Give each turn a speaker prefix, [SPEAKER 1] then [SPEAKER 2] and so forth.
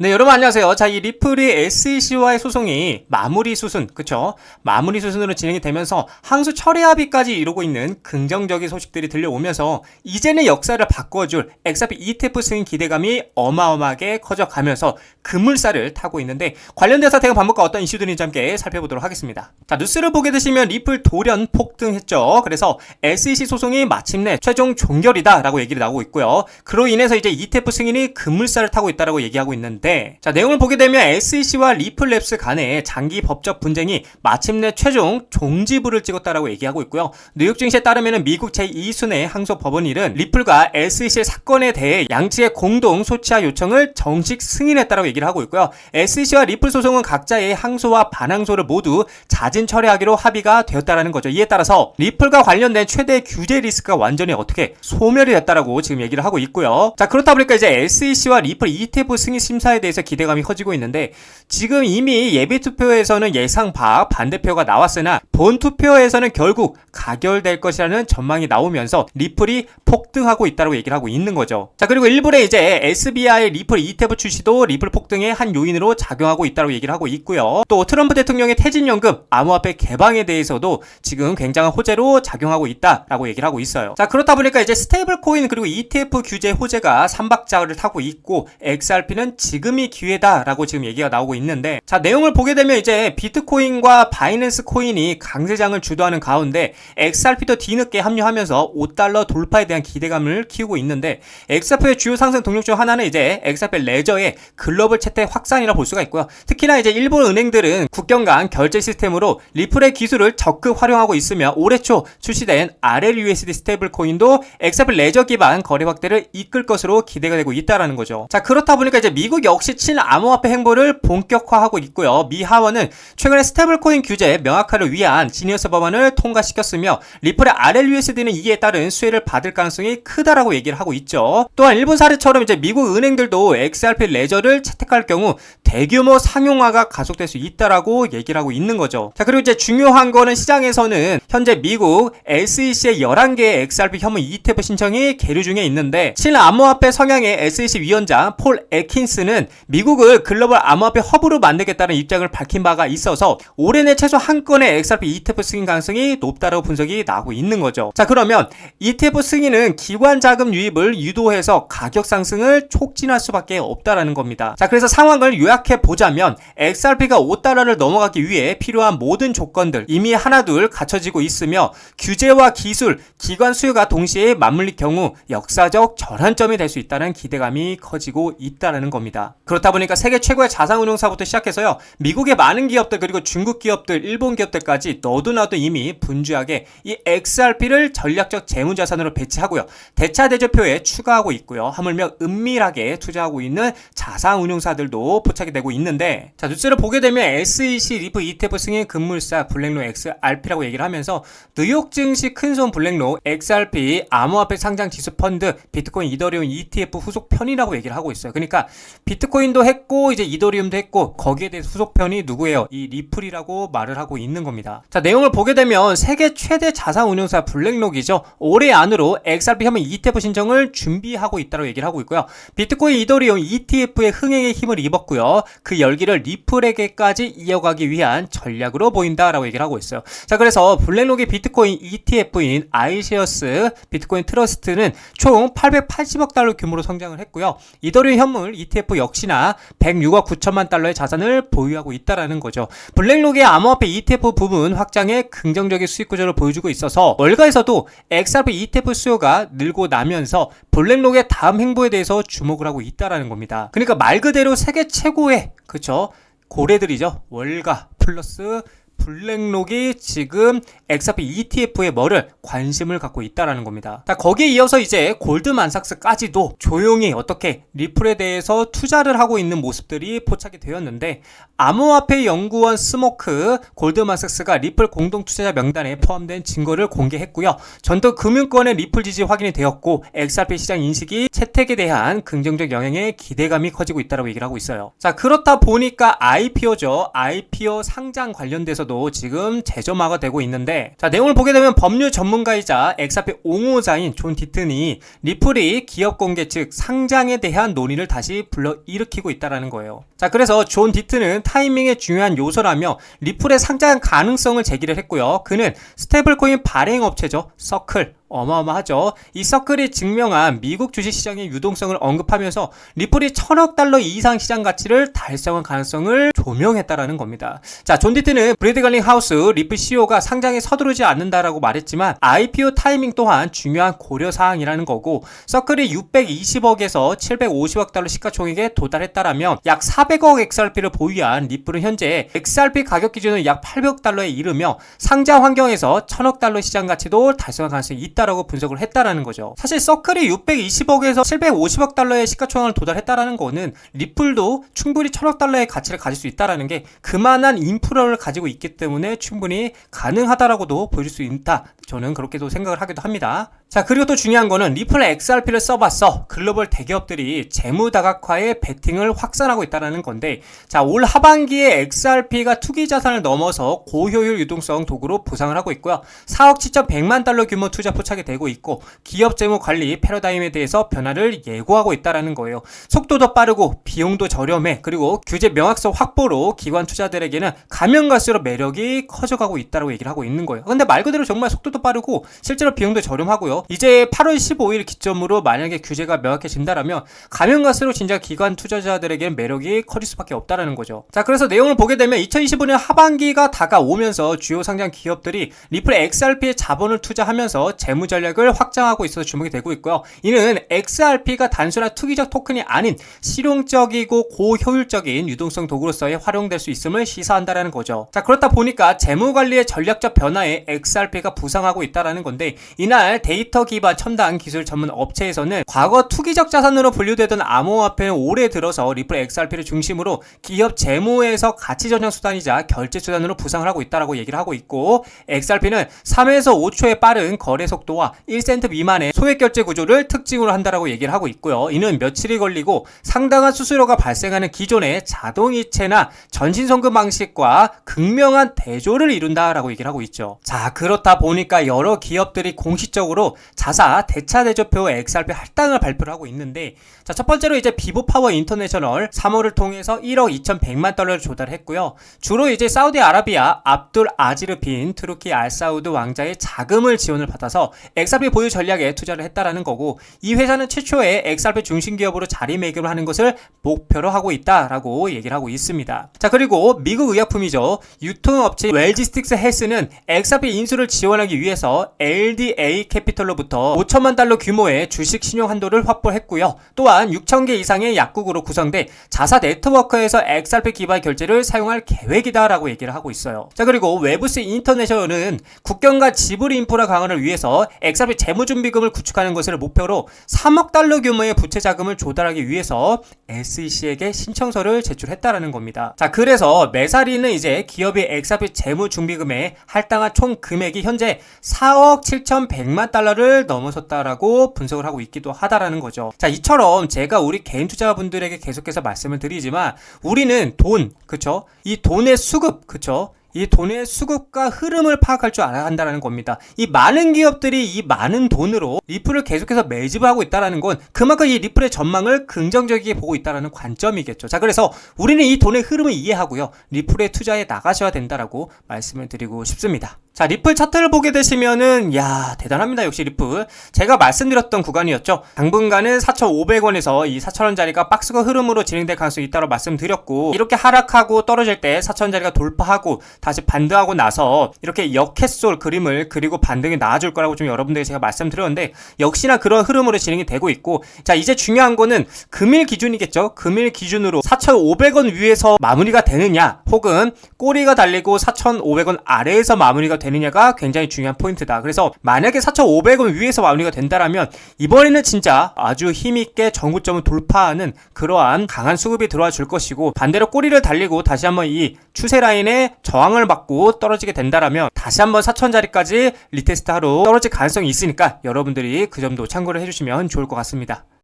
[SPEAKER 1] 네, 여러분 안녕하세요. 자, 이 리플이 SEC와의 소송이 마무리 수순, 그쵸? 마무리 수순으로 진행이 되면서 항소 철회 합의까지 이루고 있는 긍정적인 소식들이 들려오면서 이제는 역사를 바꿔줄 XRP ETF 승인 기대감이 어마어마하게 커져가면서 급물살을 타고 있는데 관련돼서 대응 방법과 어떤 이슈들인지 함께 살펴보도록 하겠습니다. 자, 뉴스를 보게 되시면 리플 돌연 폭등했죠. 그래서 SEC 소송이 마침내 최종 종결이다라고 얘기를 나오고 있고요. 그로 인해서 이제 ETF 승인이 급물살을 타고 있다라고 얘기하고 있는데 자 내용을 보게 되면 SEC와 리플랩스 간의 장기 법적 분쟁이 마침내 최종 종지부를 찍었다라고 얘기하고 있고요. 뉴욕 증시에 따르면 미국 제2순회 항소 법원일은 리플과 SEC의 사건에 대해 양측의 공동 소치화 요청을 정식 승인했다라고 얘기를 하고 있고요. SEC와 리플 소송은 각자의 항소와 반항소를 모두 자진 철회하기로 합의가 되었다라는 거죠. 이에 따라서 리플과 관련된 최대 규제 리스크가 완전히 어떻게 소멸이 됐다라고 지금 얘기를 하고 있고요. 자 그렇다 보니까 이제 SEC와 리플 ETF 승인 심사에 대해서 기대감이 커지고 있는데 지금 이미 예비 투표에서는 예상 밖 반대표가 나왔으나 본 투표에서는 결국 가결될 것이라는 전망이 나오면서 리플이 폭등하고 있다고 얘기를 하고 있는 거죠. 자 그리고 일본의 이제 SBI 리플 ETF 출시도 리플 폭등의 한 요인으로 작용하고 있다고 얘기를 하고 있고요. 또 트럼프 대통령의 퇴진연금 암호화폐 개방에 대해서도 지금 굉장한 호재로 작용하고 있다라고 얘기를 하고 있어요. 자 그렇다 보니까 이제 스테이블 코인 그리고 ETF 규제 호재가 삼박자를 타고 있고 XRP는 지금 이 기회다라고 지금 얘기가 나오고 있는데 자 내용을 보게 되면 이제 비트코인과 바이낸스 코인이 강세장을 주도하는 가운데 XRP도 뒤늦게 합류하면서 5달러 돌파에 대한 기대감을 키우고 있는데 XRP의 주요 상승 동력 중 하나는 이제 XRP 레저의 글로벌 채택 확산이라 볼 수가 있고요. 특히나 이제 일본 은행들은 국경 간 결제 시스템으로 리플의 기술을 적극 활용하고 있으며 올해 초 출시된 RLUSD 스테이블 코인도 XRP 레저 기반 거래 확대를 이끌 것으로 기대가 되고 있다라는 거죠. 자 그렇다 보니까 이제 미국 역시 친 암호화폐 행보를 본격화하고 있고요. 미 하원은 최근에 스테이블코인 규제 명확화를 위한 지니어스 법안을 통과시켰으며 리플의 RLUSD는 이에 따른 수혜를 받을 가능성이 크다라고 얘기를 하고 있죠. 또한 일본 사례처럼 이제 미국 은행들도 XRP 레저를 채택할 경우 대규모 상용화가 가속될 수 있다라고 얘기를 하고 있는 거죠. 자 그리고 이제 중요한 거는 시장에서는 현재 미국 SEC의 11개의 XRP 혐의 ETF 신청이 계류 중에 있는데 친암호화폐 성향의 SEC 위원장 폴 에킨스는 미국을 글로벌 암호화폐 허브로 만들겠다는 입장을 밝힌 바가 있어서 올해 내 최소 한 건의 XRP ETF 승인 가능성이 높다고 분석이 나오고 있는 거죠. 자 그러면 ETF 승인은 기관 자금 유입을 유도해서 가격 상승을 촉진할 수밖에 없다라는 겁니다. 자 그래서 상황을 요약 해 보자면 XRP가 5달러를 넘어가기 위해 필요한 모든 조건들 이미 하나둘 갖춰지고 있으며 규제와 기술, 기관 수요가 동시에 맞물릴 경우 역사적 전환점이 될 수 있다는 기대감이 커지고 있다는 겁니다. 그렇다 보니까 세계 최고의 자산운용사부터 시작해서요 미국의 많은 기업들 그리고 중국 기업들, 일본 기업들까지 너도 나도 이미 분주하게 이 XRP를 전략적 재무자산으로 배치하고요 대차 대조표에 추가하고 있고요 하물며 은밀하게 투자하고 있는 자산운용사들도 포착이 되고 있는데 자 뉴스를 보게 되면 SEC 리프 ETF 승인 급물사 블랙로 XRP라고 얘기를 하면서 뉴욕 증시 큰손 블랙로 XRP 암호화폐 상장 지수 펀드 비트코인 이더리움 ETF 후속 편이라고 얘기를 하고 있어요. 그러니까 비트코인도 했고 이제 이더리움도 했고 거기에 대해 후속 편이 누구예요? 이 리플이라고 말을 하고 있는 겁니다. 자 내용을 보게 되면 세계 최대 자산 운용사 블랙록이죠. 올해 안으로 XRP 혐의 ETF 신청을 준비하고 있다고 얘기를 하고 있고요. 비트코인 이더리움 ETF의 흥행에 힘을 입었고요. 그 열기를 리플에게까지 이어가기 위한 전략으로 보인다라고 얘기를 하고 있어요. 자 그래서 블랙록의 비트코인 ETF인 아이시어스 비트코인 트러스트는 총 880억 달러 규모로 성장을 했고요. 이더리움 현물 ETF 역시나 106억 9천만 달러의 자산을 보유하고 있다라는 거죠. 블랙록의 암호화폐 ETF 부분 확장에 긍정적인 수익 구조를 보여주고 있어서 월가에서도 XRP ETF 수요가 늘고 나면서 블랙록의 다음 행보에 대해서 주목을 하고 있다라는 겁니다. 그러니까 말 그대로 세계 최고 의 그쵸 고래들이죠. 월가 플러스 블랙록이 지금 XRP ETF에 뭐를 관심을 갖고 있다라는 겁니다. 자, 거기에 이어서 이제 골드만삭스까지도 조용히 어떻게 리플에 대해서 투자를 하고 있는 모습들이 포착이 되었는데 암호화폐 연구원 스모크 골드만삭스가 리플 공동 투자자 명단에 포함된 증거를 공개했고요. 전도 금융권의 리플 지지 확인이 되었고 XRP 시장 인식이 채택에 대한 긍정적 영향에 기대감이 커지고 있다고 얘기를 하고 있어요. 자, 그렇다 보니까 IPO죠. IPO 상장 관련돼서 쪽에서도 지금 재점화가 되고 있는데 자 내용을 보게 되면 법률 전문가이자 엑사피 옹호자인 존 디튼이 리플이 기업 공개 측 상장에 대한 논의를 다시 불러 일으키고 있다라는 거예요. 자 그래서 존 디튼은 타이밍의 중요한 요소라며 리플의 상장 가능성을 제기를 했고요. 그는 스테이블코인 발행 업체죠. 서클 어마어마하죠. 이 서클이 증명한 미국 주식시장의 유동성을 언급하면서 리플이 천억 달러 이상 시장 가치를 달성한 가능성을 조명했다라는 겁니다. 자, 존 디트는 브래드 갈링 하우스 리플 CEO가 상장에 서두르지 않는다라고 말했지만 IPO 타이밍 또한 중요한 고려 사항이라는 거고 서클이 620억에서 750억 달러 시가총액에 도달했다라면 약 400억 XRP를 보유한 리플은 현재 XRP 가격 기준은 약 800억 달러에 이르며 상장 환경에서 1000억 달러 시장 가치도 달성할 가능성이 있다. 있다라고 분석을 했다라는 거죠. 사실 서클이 620억에서 750억 달러의 시가총액을 도달했다라는 거는 리플도 충분히 1000억 달러의 가치를 가질 수 있다라는 게 그만한 인프라를 가지고 있기 때문에 충분히 가능하다라고도 보여줄 수 있다. 저는 그렇게도 생각을 하기도 합니다. 자, 그리고 또 중요한 거는 리플 XRP를 써봤어. 글로벌 대기업들이 재무 다각화에 베팅을 확산하고 있다는 건데, 자, 올 하반기에 XRP가 투기 자산을 넘어서 고효율 유동성 도구로 부상을 하고 있고요. 4억 7,100만 달러 규모 투자 포착이 되고 있고, 기업 재무 관리 패러다임에 대해서 변화를 예고하고 있다는 거예요. 속도도 빠르고, 비용도 저렴해, 그리고 규제 명확성 확보로 기관 투자들에게는 가면 갈수록 매력이 커져가고 있다고 얘기를 하고 있는 거예요. 근데 말 그대로 정말 속도도 빠르고, 실제로 비용도 저렴하고요. 이제 8월 15일 기점으로 만약에 규제가 명확해진다라면 가면 갈수록 진짜 기관 투자자들에게는 매력이 커질 수밖에 없다라는 거죠. 자, 그래서 내용을 보게 되면 2025년 하반기가 다가오면서 주요 상장 기업들이 리플 XRP에 자본을 투자하면서 재무 전략을 확장하고 있어서 주목이 되고 있고요. 이는 XRP가 단순한 투기적 토큰이 아닌 실용적이고 고효율적인 유동성 도구로서의 활용될 수 있음을 시사한다라는 거죠. 자, 그렇다 보니까 재무 관리의 전략적 변화에 XRP가 부상하고 있다라는 건데 이날 데이터 기반 첨단 기술 전문 업체에서는 과거 투기적 자산으로 분류되던 암호화폐는 올해 들어서 리플 XRP를 중심으로 기업 재무에서 가치 전형 수단이자 결제 수단으로 부상을 하고 있다라고 얘기를 하고 있고 XRP는 3에서 5초의 빠른 거래 속도와 1센트 미만의 소액 결제 구조를 특징으로 한다라고 얘기를 하고 있고요. 이는 며칠이 걸리고 상당한 수수료가 발생하는 기존의 자동이체나 전신송금 방식과 극명한 대조를 이룬다라고 얘기를 하고 있죠. 자, 그렇다 보니까 여러 기업들이 공식적으로 자사 대차 대조표 XRP 할당을 발표를 하고 있는데 자, 첫 번째로 이제 비보 파워 인터내셔널 3호를 통해서 1억 2,100만 달러를 조달했고요. 주로 이제 사우디아라비아 압둘 아지르 빈 투르키 알사우드 왕자의 자금을 지원을 받아서 XRP 보유 전략에 투자를 했다라는 거고 이 회사는 최초의 XRP 중심 기업으로 자리매김을 하는 것을 목표로 하고 있다라고 얘기를 하고 있습니다. 자, 그리고 미국 의약품이죠. 유통업체 웰지스틱스 헬스는 XRP 인수를 지원하기 위해서 LDA 캐피털 로부터 5천만 달러 규모의 주식 신용 한도를 확보했고요. 또한 6천 개 이상의 약국으로 구성돼 자사 네트워크에서 XRP 기반 결제를 사용할 계획이다라고 얘기를 하고 있어요. 자 그리고 웨브스 인터내셔널은 국경과 지불 인프라 강화를 위해서 XRP 재무 준비금을 구축하는 것을 목표로 3억 달러 규모의 부채 자금을 조달하기 위해서 SEC에게 신청서를 제출했다라는 겁니다. 자 그래서 메사리는 이제 기업이 XRP 재무 준비금에 할당한 총 금액이 현재 4억 7,100만 달러를 넘어섰다라고 분석을 하고 있기도 하다라는 거죠. 자, 이처럼 제가 우리 개인 투자분들에게 계속해서 말씀을 드리지만 우리는 돈, 그쵸? 이 돈의 수급, 그쵸? 이 돈의 수급과 흐름을 파악할 줄 알아야 한다는 겁니다. 이 많은 기업들이 이 많은 돈으로 리플을 계속해서 매집하고 있다는 건 그만큼 이 리플의 전망을 긍정적이게 보고 있다는 관점이겠죠. 자, 그래서 우리는 이 돈의 흐름을 이해하고요. 리플에 투자해 나가셔야 된다라고 말씀을 드리고 싶습니다. 자, 리플 차트를 보게 되시면은, 야 대단합니다. 역시 리플. 제가 말씀드렸던 구간이었죠. 당분간은 4,500원에서 이 4,000원짜리가 박스가 흐름으로 진행될 가능성이 있다고 말씀드렸고, 이렇게 하락하고 떨어질 때 4,000원짜리가 돌파하고, 다시 반등하고 나서, 이렇게 역햇솔 그림을 그리고 반등이 나와줄 거라고 좀 여러분들에게 제가 말씀드렸는데, 역시나 그런 흐름으로 진행이 되고 있고, 자, 이제 중요한 거는 금일 기준이겠죠. 금일 기준으로 4,500원 위에서 마무리가 되느냐, 혹은 꼬리가 달리고 4,500원 아래에서 마무리가 되느냐 가 굉장히 중요한 포인트다. 그래서 만약에 4,500원 위에서 마무리가 된다라면 이번에는 진짜 아주 힘있게 정구점을 돌파하는 그러한 강한 수급이 들어와 줄 것이고 반대로 꼬리를 달리고 다시 한번 이 추세 라인에 저항을 받고 떨어지게 된다라면 다시 한번 4,000자리까지 리테스트 하러 떨어질 가능성이 있으니까 여러분들이 그 점도 참고를 해주시면 좋을 것 같습니다.